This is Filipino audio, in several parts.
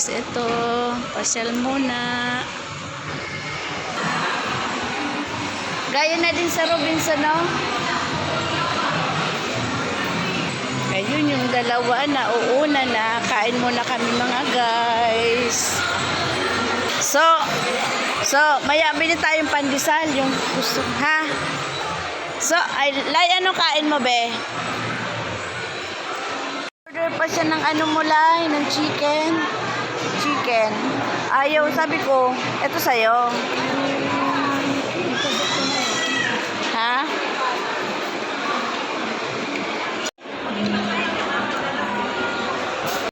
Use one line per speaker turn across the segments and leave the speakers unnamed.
guys, ito, pasyal muna. Gaya na din sa Robinson, no? Ayun yung dalawa na uuna na. Kain muna kami mga guys. So, so, maya bili tayong pandesal. Yung gusto, ha? So, ay, Lai, ano kain mo, be? Order pa siya ng ano mo, ng chicken. Chicken. Ayaw, sabi ko, eto sa'yo. Ha?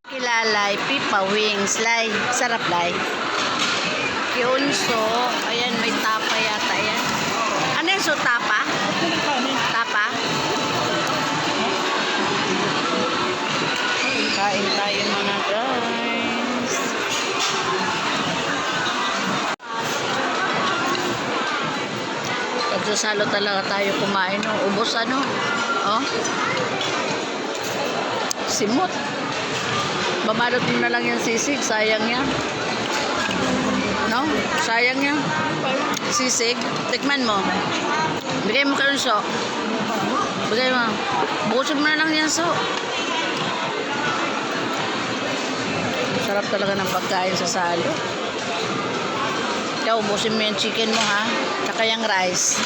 Kilalay, pipa wings, Lai. Sarap, Lai. Kyunso, ayan, may tapa yata yan. Ano yung so? Tapa? Pagsasalo talaga tayo kumain. No? Ubos ano? Oh? Simot. Bamalot mo na lang yung sisig. Sayang yan. No? Sayang yan. Sisig. Tikman mo. Bigay mo ka ng so. Bigay mo. Bukusin mo na lang yan so. Sarap talaga ng pagkain sa salo. Ikaw, ubusin mo yung chicken mo ha. Tsaka rice.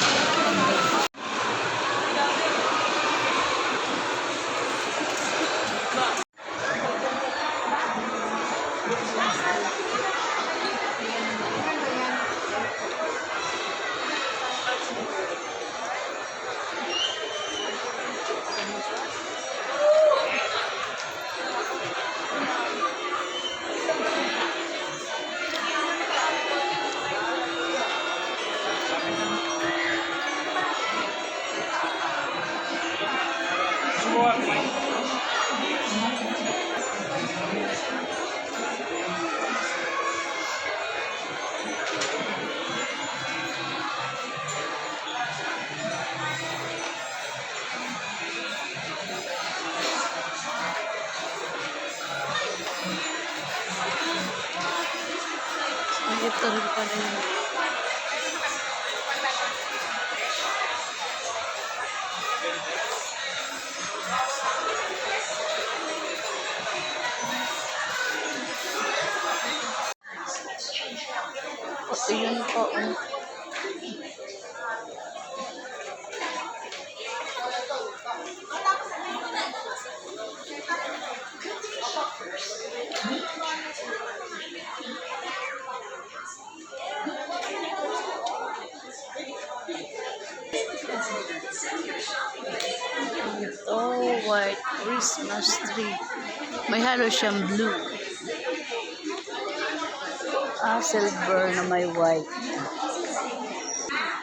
Ito rin pala yun. Ito yun po. Ito, white Christmas tree. May halo siyang blue. Ah, silver na may white.
Ah,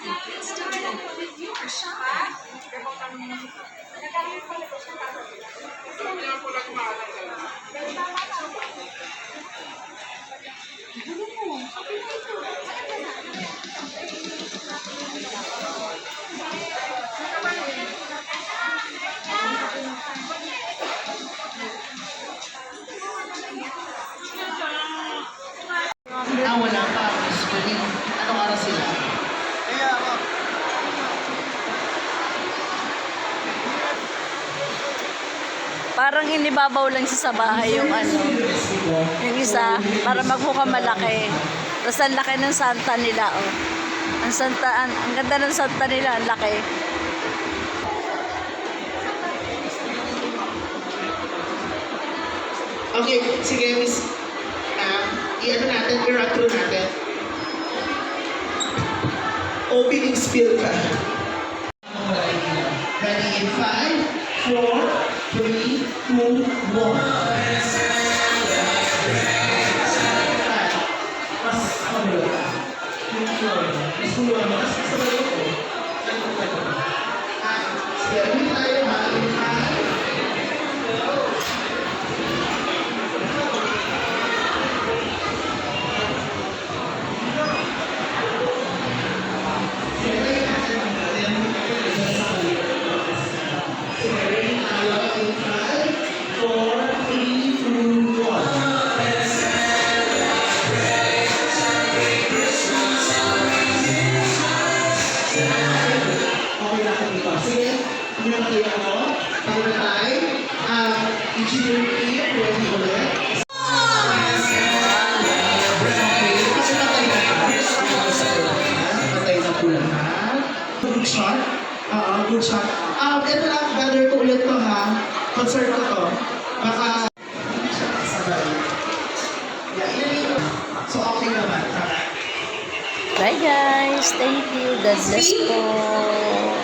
Parang inibabaw lang siya sa bahay yung ano. Yung isa, para magmukha malaki. Tapos ang laki ng santa nila, oh. Ang santa, ang, ang ganda ng santa nila, ang laki.
Okay, sige, Miss. Um, i-ano natin, i-run through natin. Opening spiel ka. Ready in 5, 4, 3, 2, 1. Mas magulo ka. Mas magulo ka. Mas magulo ko. Ah, sige, Good shot. Oo, good shot. Um, ito lang, gather ko ulit to ha. Concert ko to. Baka... So, okay naman.
Bye guys. Thank you. God bless po.